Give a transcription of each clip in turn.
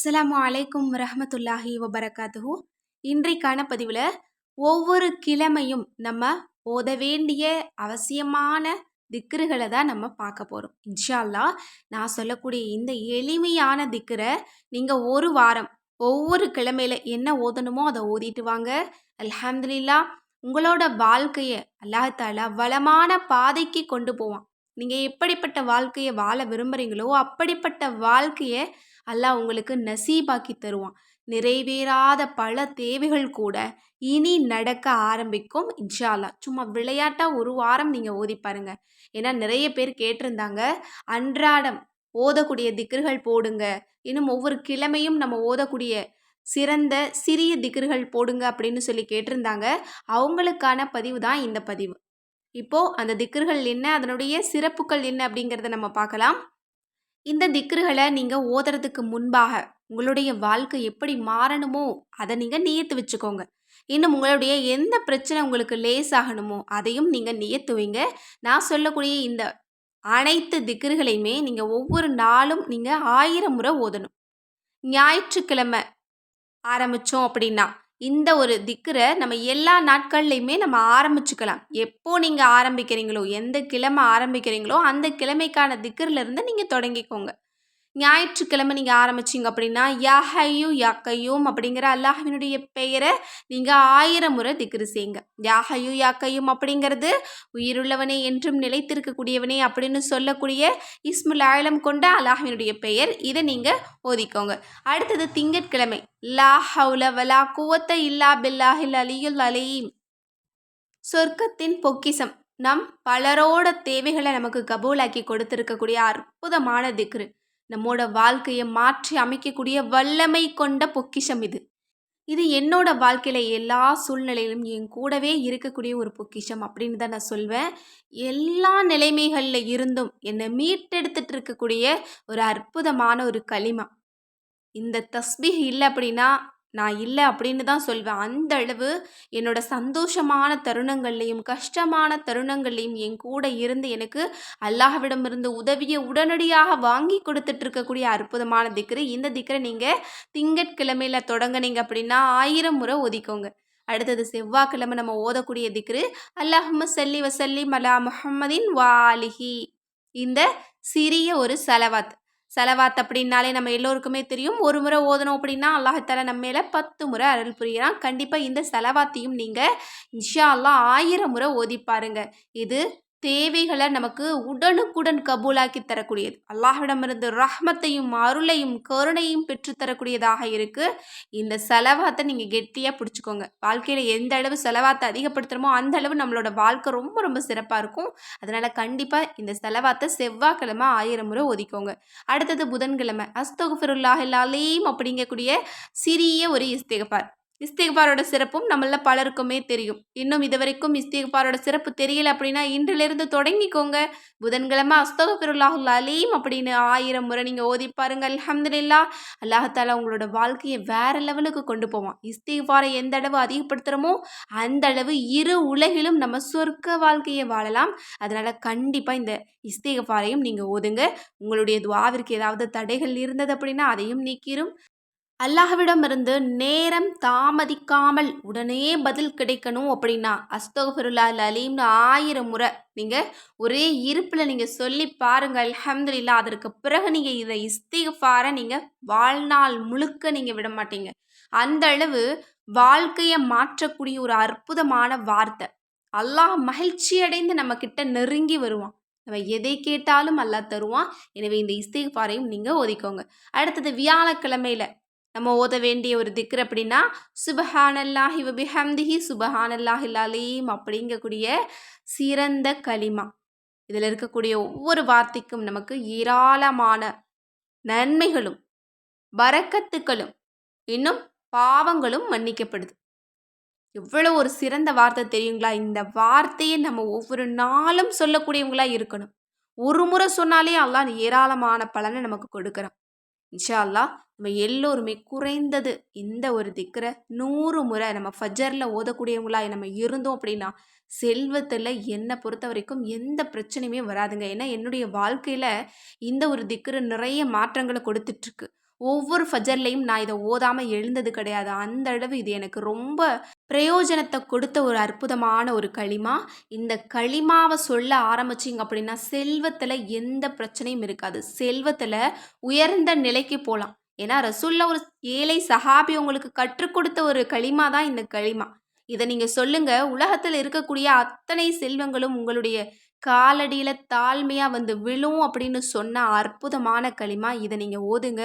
அஸ்லாம் அலைக்கும் ரஹமத்துல்லாஹி வபரகாத்துஹூ. இன்றைக்கான பதிவில் ஒவ்வொரு கிழமையும் நம்ம ஓத வேண்டிய அவசியமான திக்ருகளை தான் நம்ம பார்க்க போகிறோம் இன்ஷால்லா நான் சொல்லக்கூடிய இந்த எளிமையான திக்ரை நீங்கள் ஒரு வாரம் ஒவ்வொரு கிழமையில என்ன ஓதணுமோ அதை ஓதிட்டு வாங்க. அல்ஹம்துலில்லா உங்களோட வாழ்க்கையை அல்லாஹாலா வளமான பாதைக்கு கொண்டு போவான். நீங்கள் எப்படிப்பட்ட வாழ்க்கையை வாழ விரும்புகிறீங்களோ அப்படிப்பட்ட வாழ்க்கையை அல்லாஹ் உங்களுக்கு நசீபாக்கி தருவான். நிறைவேறாத பல தேவைகள் கூட இனி நடக்க ஆரம்பிக்கும் இன்ஷால்லா சும்மா விளையாட்டாக ஒரு வாரம் நீங்கள் ஓதி பாருங்க. ஏன்னா நிறைய பேர் கேட்டிருந்தாங்க அன்றாடம் ஓதக்கூடிய திக்ருகள் போடுங்க. இன்னும் ஒவ்வொரு கிழமையும் நம்ம ஓதக்கூடிய சிறந்த சிறிய திக்ருகள் போடுங்க அப்படின்னு சொல்லி கேட்டிருந்தாங்க. அவங்களுக்கான பதிவு தான் இந்த பதிவு. இப்போ அந்த திக்ருகள் என்ன அதனுடைய சிறப்புகள் என்ன அப்படிங்கிறத நம்ம பார்க்கலாம். இந்த திக்ருகளை நீங்கள் ஓதுறதுக்கு முன்பாக உங்களுடைய வாழ்க்கை எப்படி மாறணுமோ அதை நீங்கள் நியத்து வச்சுக்கோங்க. இன்னும் உங்களுடைய எந்த பிரச்சனை உங்களுக்கு லேஸ் ஆகணுமோ அதையும் நீங்கள் நியத்துவீங்க நான் சொல்லக்கூடிய இந்த அனைத்து திக்ருகளையுமே நீங்கள் ஒவ்வொரு நாளும் நீங்கள் ஆயிரம் முறை ஓதணும். ஞாயிற்றுக்கிழமை ஆரம்பித்தோம் அப்படின்னா இந்த ஒரு திக்ரை நம்ம எல்லா நாட்கள்லையுமே நம்ம ஆரம்பிச்சுக்கலாம். எப்போ நீங்கள் ஆரம்பிக்கிறீங்களோ எந்த கிழமை ஆரம்பிக்கிறீங்களோ அந்த கிழமைக்கான திக்கர்லேருந்து நீங்கள் தொடங்கிக்கோங்க. ஞாயிற்றுக்கிழமை நீங்கள் ஆரம்பிச்சிங்க அப்படின்னா யாஹையு யாக்கையும் அப்படிங்கிற அல்லாஹினுடைய பெயரை நீங்கள் ஆயிரம் முறை திக்ரு செய்யுங்க. யாஹையு யாக்கையும் அப்படிங்கிறது உயிருள்ளவனே என்றும் நிலைத்திருக்கக்கூடியவனே அப்படின்னு சொல்லக்கூடிய இஸ்முல் ஆயிலம் கொண்ட அல்லாஹினுடைய பெயர். இதை நீங்கள் ஓதிக்கோங்க. அடுத்தது திங்கட்கிழமை. லா ஹவுல வலா குவத்த இல்லா பில்லாஹில் அலியுல் அலீம். சொர்க்கத்தின் பொக்கிசம் நம் பலரோட தேவைகளை நமக்கு கபூலாக்கி கொடுத்துருக்கக்கூடிய அற்புதமான திக்ரு. நம்மோட வாழ்க்கையை மாற்றி அமைக்கக்கூடிய வல்லமை கொண்ட பொக்கிஷம் இது. இது என்னோட வாழ்க்கையில் எல்லா சூழ்நிலையிலும் என் கூடவே இருக்கக்கூடிய ஒரு பொக்கிஷம் அப்படின்னு தான் நான் சொல்வேன். எல்லா நிலைமைகளில் இருந்தும் என்னை மீட்டெடுத்துட்டு இருக்கக்கூடிய ஒரு அற்புதமான ஒரு களிமா இந்த தஸ்பீஹ் இல்லை அப்படின்னா நான் இல்லை அப்படின்னு தான் சொல்வேன். அந்த அளவு என்னோட சந்தோஷமான தருணங்கள்லையும் கஷ்டமான தருணங்கள்லையும் என் கூட இருந்து எனக்கு அல்லாஹ்விடமிருந்து உதவியை உடனடியாக வாங்கி கொடுத்துட்டு இருக்கக்கூடிய அற்புதமான திக்ரு. இந்த திக்ரை நீங்கள் திங்கட்கிழமையில் தொடங்குனீங்க அப்படின்னா ஆயிரம் முறை ஒதிக்கோங்க. அடுத்தது செவ்வாய்க்கிழமை நம்ம ஓதக்கூடிய திக்ரு. அல்லாஹம்ம சல்லி வசல்லி மலா முஹம்மதின் வாலிஹி இந்த சிறிய ஒரு செலவாத். செலவாத் அப்படின்னாலே நம்ம எல்லோருக்குமே தெரியும். ஒரு முறை ஓதணும் அப்படின்னா அல்லாஹால நம்ம மேலே பத்து முறை அருள் புரிகிறான் கண்டிப்பாக இந்த செலவாத்தையும் நீங்கள் இன்ஷா அல்லாஹ் ஆயிரம் முறை ஓதி பாருங்க. இது தேவைகளை நமக்கு உடனுக்குடன் கபூலாக்கி தரக்கூடியது. அல்லாஹ்விடமிருந்து ரஹ்மத்தையும் அருளையும் கருணையும் பெற்றுத்தரக்கூடியதாக இருக்குது இந்த செலவாத்தை நீங்கள் கெட்டியாக பிடிச்சிக்கோங்க. வாழ்க்கையில் எந்த அளவு செலவாத்தை அதிகப்படுத்துகிறோமோ அந்த அளவு நம்மளோட வாழ்க்கை ரொம்ப ரொம்ப சிறப்பாக இருக்கும். அதனால் கண்டிப்பாக இந்த செலவாத்தை செவ்வாய்க்கிழமை ஆயிரம் முறை ஒதுக்கோங்க அடுத்தது புதன்கிழமை. அஸ்தகுஃபிருல்லாஹில் அலீம் அப்படிங்கக்கூடிய சிறிய ஒரு இஸ்திகபார் இஸ்திகபாரோட சிறப்பும் நம்மள பலருக்குமே தெரியும். இன்னும் இது வரைக்கும் இஸ்திகபாரோட சிறப்பு தெரியல அப்படின்னா இன்றிலிருந்து தொடங்கிக்கோங்க. புதன்கிழமை அஸ்தகபிருல்லாஹுல் அலீம் அப்படின்னு ஆயிரம் முறை நீங்கள் ஓதி பாருங்க அலமதுல்லா அல்லாஹாலா உங்களோட வாழ்க்கையை வேற லெவலுக்கு கொண்டு போவான். இஸ்திகபாரை எந்த அளவு அதிகப்படுத்துகிறோமோ அந்த அளவு இரு உலகிலும் நம்ம சொர்க்க வாழ்க்கையை வாழலாம். அதனால் கண்டிப்பாக இந்த இஸ்திகபாரையும் நீங்கள் ஓதுங்க. உங்களுடைய துவாவிற்கு ஏதாவது தடைகள் இருந்தது அப்படின்னா அதையும் நீக்கிரும். அல்லாஹ்விடமிருந்து நேரம் தாமதிக்காமல் உடனே பதில் கிடைக்கணும் அப்படின்னா அஸ்தோஃபருல்லா அலீம்னு ஆயிரம் முறை நீங்கள் ஒரே இருப்பில் நீங்கள் சொல்லி பாருங்கள் அல்ஹம்துலில்லா அதற்கு பிறகு நீங்கள் இதை இஸ்திஃபாரை நீங்கள் வாழ்நாள் முழுக்க நீங்கள் விட மாட்டீங்க. அந்த அளவு வாழ்க்கையை மாற்றக்கூடிய ஒரு அற்புதமான வார்த்தை. அல்லாஹ் மகிழ்ச்சி அடைந்து நம்ம கிட்ட நெருங்கி வருவான். நம்ம எதை கேட்டாலும் அல்லாஹ் தருவான். எனவே இந்த இஸ்திகஃபாரையும் நீங்கள் ஒதுக்கோங்க அடுத்தது வியாழக்கிழமையில நம்ம ஓத வேண்டிய ஒரு திக்ர் அப்படின்னா சுபஹானல்லாஹி வபிஹம்திஹி சுபஹானல்லாஹில் அலீம் அப்படிங்கக்கூடிய சிறந்த களிமா. இதில் இருக்கக்கூடிய ஒவ்வொரு வார்த்தைக்கும் நமக்கு ஏராளமான நன்மைகளும் வரக்கத்துக்களும் இன்னும் பாவங்களும் மன்னிக்கப்படுது. எவ்வளோ ஒரு சிறந்த வார்த்தை தெரியுங்களா? இந்த வார்த்தையை நம்ம ஒவ்வொரு நாளும் சொல்லக்கூடியவங்களா இருக்கணும். ஒரு முறை சொன்னாலே அல்லாஹ் ஏராளமான பலனை நமக்கு கொடுக்குறான். இன்ஷா அல்லாஹ் நம்ம எல்லோருமே குறைந்தது இந்த ஒரு திக்கரை நூறு முறை நம்ம ஃபஜரில் ஓதக்கூடியவங்களா நம்ம இருந்தோம் அப்படின்னா செல்வத்தில் என்னை பொறுத்த வரைக்கும் எந்த பிரச்சனையுமே வராதுங்க. ஏன்னா என்னுடைய வாழ்க்கையில் இந்த ஒரு திக்கரு நிறைய மாற்றங்களை கொடுத்துட்ருக்கு. ஒவ்வொரு ஃபஜர்லையும் நான் இதை ஓதாமல் எழுந்தது கிடையாது. அந்த அளவு இது எனக்கு ரொம்ப பிரயோஜனத்தை கொடுத்த ஒரு அற்புதமான ஒரு களிமா. இந்த களிமாவை சொல்ல ஆரம்பிச்சிங்க அப்படின்னா செல்வத்தில் எந்த பிரச்சனையும் இருக்காது. செல்வத்தில் உயர்ந்த நிலைக்கு போகலாம். ஏன்னா ரசுல்ல ஒரு ஏழை சஹாபி உங்களுக்கு கற்றுக் கொடுத்த ஒரு களிமா தான் இந்த களிமா. இதை நீங்கள் சொல்லுங்கள் உலகத்தில் இருக்கக்கூடிய அத்தனை செல்வங்களும் உங்களுடைய காலடியில் தாழ்மையாக வந்து விழும் அப்படின்னு சொன்ன அற்புதமான களிமா. இதை நீங்கள் ஓதுங்க.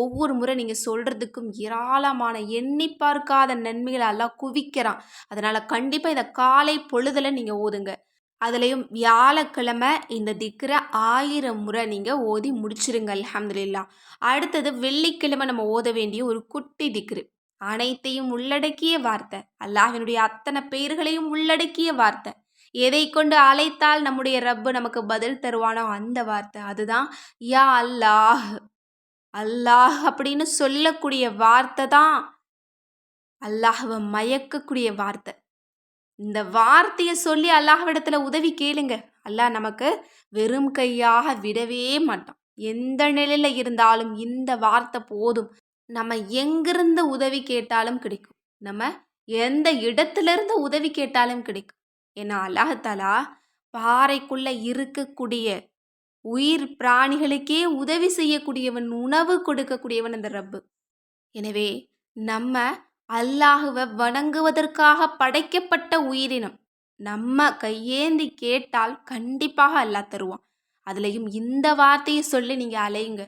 ஒவ்வொரு முறை நீங்கள் சொல்கிறதுக்கும் ஏராளமான எண்ணி பார்க்காத நன்மைகளை எல்லாம் குவிக்கிறான். அதனால் கண்டிப்பாக இதை காலை பொழுதில் நீங்கள் ஓதுங்க. அதுலேயும் வியாழக்கிழமை இந்த திக்கரை ஆயிரம் முறை நீங்கள் ஓதி முடிச்சிருங்க அலமதுல்லா அடுத்தது வெள்ளிக்கிழமை நம்ம ஓத வேண்டிய ஒரு குட்டி திக்ரு. அனைத்தையும் உள்ளடக்கிய வார்த்தை. அல்லாஹினுடைய அத்தனை பெயர்களையும் உள்ளடக்கிய வார்த்தை. எதை கொண்டு அழைத்தால் நம்முடைய ரப்பு நமக்கு பதில் தருவானோ அந்த வார்த்தை. அதுதான் யா அல்லாஹ். அல்லாஹ் அப்படின்னு சொல்லக்கூடிய வார்த்தை தான். அல்லாஹவை மயக்கக்கூடிய வார்த்தை. இந்த வார்த்தையை சொல்லி அல்லாஹ்விடத்தில் உதவி கேளுங்க. அல்லாஹ் நமக்கு வெறும் கையாக விடவே மாட்டான். எந்த நிலையில் இருந்தாலும் இந்த வார்த்தை போதும். நம்ம எங்கிருந்து உதவி கேட்டாலும் கிடைக்கும். நம்ம எந்த இடத்துலேருந்து உதவி கேட்டாலும் கிடைக்கும். ஏன்னா அல்லாஹாலா பாறைக்குள்ளே இருக்கக்கூடிய உயிர் பிராணிகளுக்கே உதவி செய்யக்கூடியவன் உணவு கொடுக்கக்கூடியவன் அந்த ரப்பு. எனவே நம்ம அல்லாஹுவை வணங்குவதற்காக படைக்கப்பட்ட உயிரினம். நம்ம கையேந்தி கேட்டால் கண்டிப்பாக அல்லாஹ் தருவான். அதுலேயும் இந்த வார்த்தையை சொல்லி நீங்கள் அலையுங்க.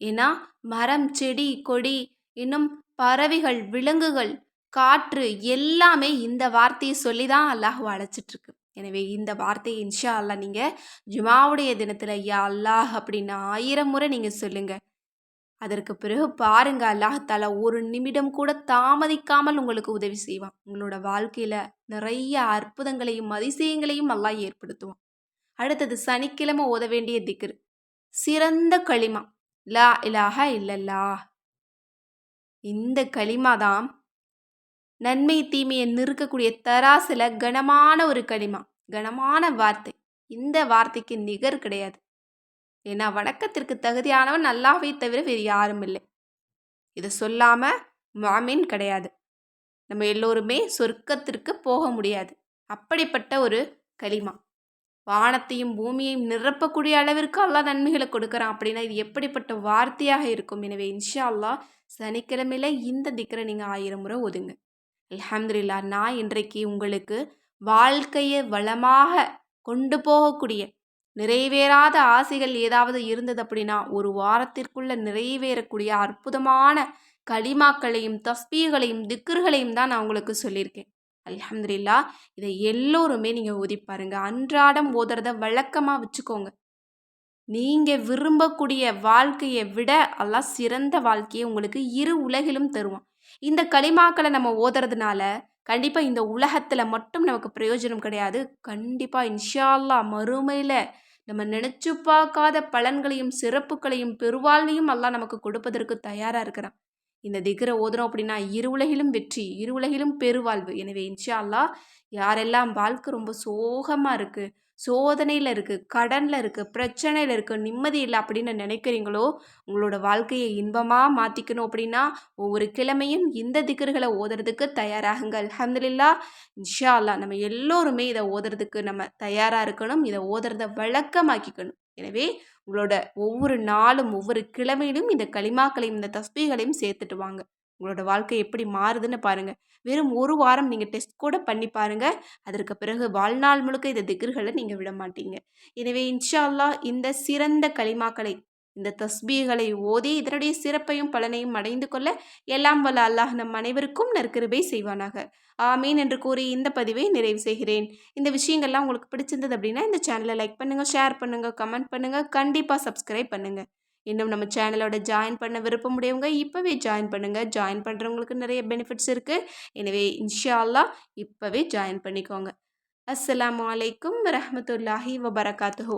ஏன்னா மரம் செடி கொடி இன்னும் பறவைகள் விலங்குகள் காற்று எல்லாமே இந்த வார்த்தையை சொல்லி தான் அல்லாஹுவை அழைச்சிட்ருக்கு. எனவே இந்த வார்த்தையை இன்ஷா அல்லா நீங்கள் ஜுமாவுடைய தினத்தில் யா அல்லாஹ் அப்படின்னு ஆயிரம் முறை நீங்கள் சொல்லுங்கள் அதற்கு பிறகு பாருங்க அல்லாஹால ஒரு நிமிடம் கூட தாமதிக்காமல் உங்களுக்கு உதவி செய்வான். உங்களோட வாழ்க்கையில் நிறைய அற்புதங்களையும் அதிசயங்களையும் அல்லாஹ் ஏற்படுத்துவான். அடுத்தது சனிக்கிழமை ஓத வேண்டிய திக்ரு. சிறந்த களிமா. லா இலாஹ இல்லல்லா இந்த களிமா தான் நன்மை தீமையை நிறுக்கக்கூடிய தராசில் கனமான ஒரு களிமா. கனமான வார்த்தை. இந்த வார்த்தைக்கு நிகர் கிடையாது. ஏன்னா வணக்கத்திற்கு தகுதியானவன் நல்லாவே தவிர வேறு யாரும் இல்லை. இதை சொல்லாமல் மாமீன் கிடையாது. நம்ம எல்லோருமே சொர்க்கத்திற்கு போக முடியாது. அப்படிப்பட்ட ஒரு களிமா. வானத்தையும் பூமியையும் நிரப்பக்கூடிய அளவிற்கு அல்லா நன்மைகளை கொடுக்குறான் அப்படின்னா இது எப்படிப்பட்ட வார்த்தையாக இருக்கும்? எனவே இன்ஷா அல்லா சனிக்கிழமையில இந்த திக்கரை நீங்கள் ஆயிரம் முறை ஒதுங்க. அலமதுல்லா நான் இன்றைக்கு உங்களுக்கு வாழ்க்கையை வளமாக கொண்டு போகக்கூடிய நிறைவேறாத ஆசைகள் ஏதாவது இருந்தது அப்படின்னா ஒரு வாரத்திற்குள்ள நிறைவேறக்கூடிய அற்புதமான களிமாக்களையும் தஸ்பீகளையும் திக்கர்களையும் தான் நான் உங்களுக்கு சொல்லியிருக்கேன். அலமதுல்லா இதை எல்லோருமே நீங்கள் ஊதி பாருங்க. அன்றாடம் ஓதுறத வழக்கமாக வச்சுக்கோங்க. நீங்கள் விரும்பக்கூடிய வாழ்க்கையை விட எல்லாம் சிறந்த வாழ்க்கையை உங்களுக்கு இரு உலகிலும் தருவான். இந்த களிமாக்களை நம்ம ஓதுறதுனால கண்டிப்பாக இந்த உலகத்தில் மட்டும் நமக்கு பிரயோஜனம் கிடையாது. கண்டிப்பாக இன்ஷால்லா மறுமையில் நம்ம நினச்சி பார்க்காத பலன்களையும் சிறப்புகளையும் பெருவாழ்வையும் எல்லாம் நமக்கு கொடுப்பதற்கு தயாராக இருக்கிறான். இந்த திகர ஓதுறோம் அப்படின்னா இருவுலகிலும் வெற்றி இருவுலகிலும் பெருவாழ்வு. எனவே இன்ஷா அல்லா யாரெல்லாம் வாழ்க்கை ரொம்ப சோகமாக இருக்குது சோதனையில் இருக்குது கடனில் இருக்குது பிரச்சனையில் இருக்குது நிம்மதி இல்லை அப்படின்னு நினைக்கிறீங்களோ உங்களோட வாழ்க்கையை இன்பமாக மாற்றிக்கணும் அப்படின்னா ஒவ்வொரு கிழமையும் இந்த திகர்களை ஓதுறதுக்கு தயாராகுங்க. அலமதுல்லா இன்ஷா அல்லா நம்ம எல்லோருமே இதை ஓதுறதுக்கு நம்ம தயாராக இருக்கணும் இதை ஓதுறத வழக்கமாக்கிக்கணும். எனவே உங்களோட ஒவ்வொரு நாளும் ஒவ்வொரு கிழமையிலும் இந்த களிமாக்களையும் இந்த தஸ்பீகளையும் சேர்த்துட்டு வாங்க. உங்களோட வாழ்க்கை எப்படி மாறுதுன்னு பாருங்கள் வெறும் ஒரு வாரம் நீங்கள் டெஸ்ட் கூட பண்ணி பாருங்கள் அதற்கு பிறகு வாழ்நாள் முழுக்க இந்த திகர்களை நீங்கள் விட மாட்டீங்க. எனவே இன்ஷா அல்லா இந்த சிறந்த களிமாக்களை இந்த தஸ்பீகளை ஓதி இதனுடைய சிறப்பையும் பலனையும் அடைந்து கொள்ள எல்லாம் வல்ல அல்லாஹ் நம் அனைவருக்கும் நற்கிருபை செய்வானாக. ஆமீன் என்று கூறி இந்த பதிவை நிறைவு செய்கிறேன். இந்த விஷயங்கள்லாம் உங்களுக்கு பிடிச்சிருந்தது அப்படின்னா இந்த சேனலை லைக் பண்ணுங்கள் ஷேர் பண்ணுங்கள் கமெண்ட் பண்ணுங்கள் கண்டிப்பாக சப்ஸ்கிரைப் பண்ணுங்கள் இன்னும் நம்ம சேனலோட ஜாயின் பண்ண விருப்பம் உடையவங்க இப்போவே ஜாயின் பண்ணுங்கள் ஜாயின் பண்ணுறவங்களுக்கு நிறைய பெனிஃபிட்ஸ் இருக்குது எனவே இன்ஷால்லா இப்போவே ஜாயின் பண்ணிக்கோங்க. அஸ்லாம் வலைக்கம் வரமத்துல்லாஹி வபரகாத்துஹூ.